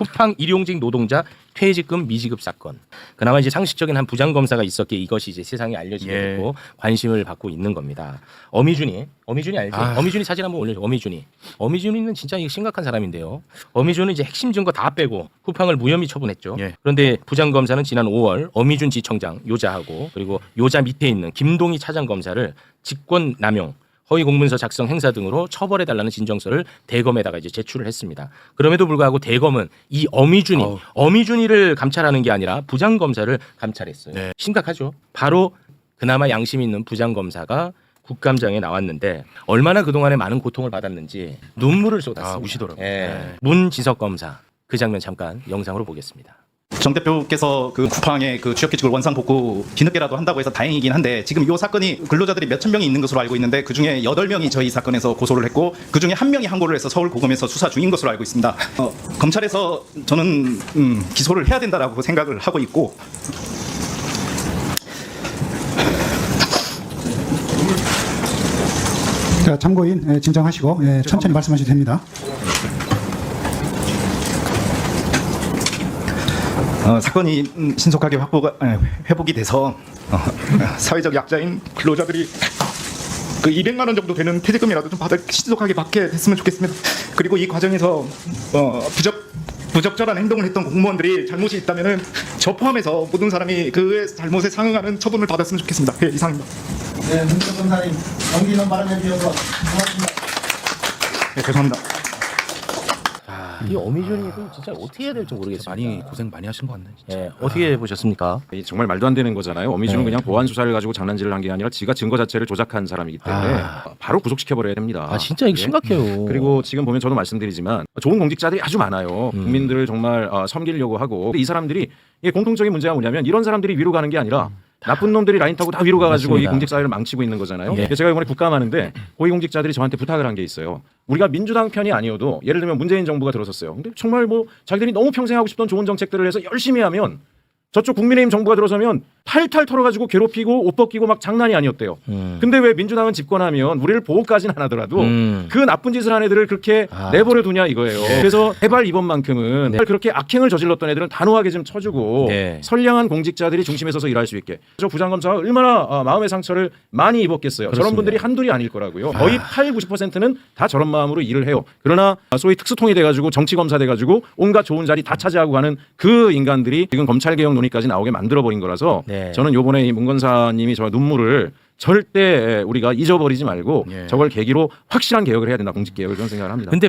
쿠팡 일용직 노동자 퇴직금 미지급 사건. 그나마 이제 상식적인 한 부장 검사가 있었기에 이것이 이제 세상에 알려지게 예. 됐고 관심을 받고 있는 겁니다. 어미준이 어미준이 알죠? 아. 어미준이 사진 한번 올려줘. 어미준이. 어미준이는 진짜 이거 심각한 사람인데요. 어미준은 이제 핵심 증거 다 빼고 쿠팡을 무혐의 처분했죠. 예. 그런데 부장 검사는 지난 5월 어미준 지청장 요자하고 그리고 요자 밑에 있는 김동희 차장 검사를 직권 남용 허위 공문서 작성 행사 등으로 처벌해 달라는 진정서를 대검에다가 이제 제출을 했습니다. 그럼에도 불구하고 대검은 이 어미준이 어우. 어미준이를 감찰하는 게 아니라 부장 검사를 감찰했어요. 네. 심각하죠. 바로 그나마 양심 있는 부장 검사가 국감장에 나왔는데 얼마나 그동안에 많은 고통을 받았는지 눈물을 쏟았습니다. 아, 우시더라고요. 예. 네. 문지석 검사 그 장면 잠깐 영상으로 보겠습니다. 정 대표께서 그 쿠팡의 그 취업 규칙을 원상 복구 뒤늦게라도 한다고 해서 다행이긴 한데 지금 이 사건이 근로자들이 몇천 명이 있는 것으로 알고 있는데 그 중에 여덟 명이 저희 사건에서 고소를 했고 그 중에 한 명이 항고를 해서 서울 고검에서 수사 중인 것으로 알고 있습니다. 어, 검찰에서 저는 음, 기소를 해야 된다라고 생각을 하고 있고 자, 참고인 예, 진정하시고 예, 천천히 말씀하셔도 됩니다. 어, 사건이 음, 신속하게 확보가 에, 회복이 돼서 어, 사회적 약자인 근로자들이 그 200만 원 정도 되는 퇴직금이라도 좀 받을 신속하게 받게 됐으면 좋겠습니다. 그리고 이 과정에서 어, 부적 부적절한 행동을 했던 공무원들이 잘못이 있다면은 저 포함해서 모든 사람이 그 잘못에 상응하는 처분을 받았으면 좋겠습니다. 예, 이상입니다. 네, 문정 검사님 용기 있는 발언해 주셔서 고맙습니다. 예, 죄송합니다. 아, 이 어미준이도 진짜 어떻게 해야 될지 모르겠습니다. 많이 고생 많이 하신 것 같네. 진짜. 예, 어떻게 보셨습니까? 이 정말 말도 안 되는 거잖아요. 어미준은 네. 그냥 보안 수사를 가지고 장난질을 한 게 아니라 지가 증거 자체를 조작한 사람이기 때문에 아. 바로 구속시켜 버려야 됩니다. 아 진짜 이거 예? 심각해요. 그리고 지금 보면 저도 말씀드리지만 좋은 공직자들이 아주 많아요. 음. 국민들을 정말 어, 섬기려고 하고 근데 이 사람들이 이 공통적인 문제가 뭐냐면 이런 사람들이 위로 가는 게 아니라 나쁜 놈들이 라인 타고 다 위로 가가지고 맞습니다. 이 공직 사회를 망치고 있는 거잖아요. 예. 제가 이번에 국감하는데 고위공직자들이 저한테 부탁을 한 게 있어요. 우리가 민주당 편이 아니어도 예를 들면 문재인 정부가 들어섰어요. 근데 정말 뭐 자기들이 너무 평생 하고 싶던 좋은 정책들을 해서 열심히 하면 저쪽 국민의힘 정부가 들어서면 탈탈 털어가지고 괴롭히고 옷 벗기고 막 장난이 아니었대요. 음. 근데 왜 민주당은 집권하면 우리를 보호까지는 안 하더라도 음. 그 나쁜 짓을 한 애들을 그렇게 아. 내버려 두냐 이거예요. 그래서 해발 이번만큼은 네. 그렇게 악행을 저질렀던 애들은 단호하게 좀 쳐주고 네. 선량한 공직자들이 중심에 서서 일할 수 있게. 저 부장검사가 얼마나 어, 마음의 상처를 많이 입었겠어요. 그렇습니다. 저런 분들이 한둘이 아닐 거라고요. 거의 8, 90%는 다 저런 마음으로 일을 해요. 그러나 소위 특수통이 돼가지고 정치검사 돼가지고 온갖 좋은 자리 다 차지하고 가는 그 인간들이 지금 검찰개혁 논의까지 나오게 만들어버린 거라서 네. 저는 요번에 이 문건사님이 저 눈물을 절대 우리가 잊어버리지 말고 예. 저걸 계기로 확실한 개혁을 해야 된다 공직 개혁을 그런 생각을 합니다. 근데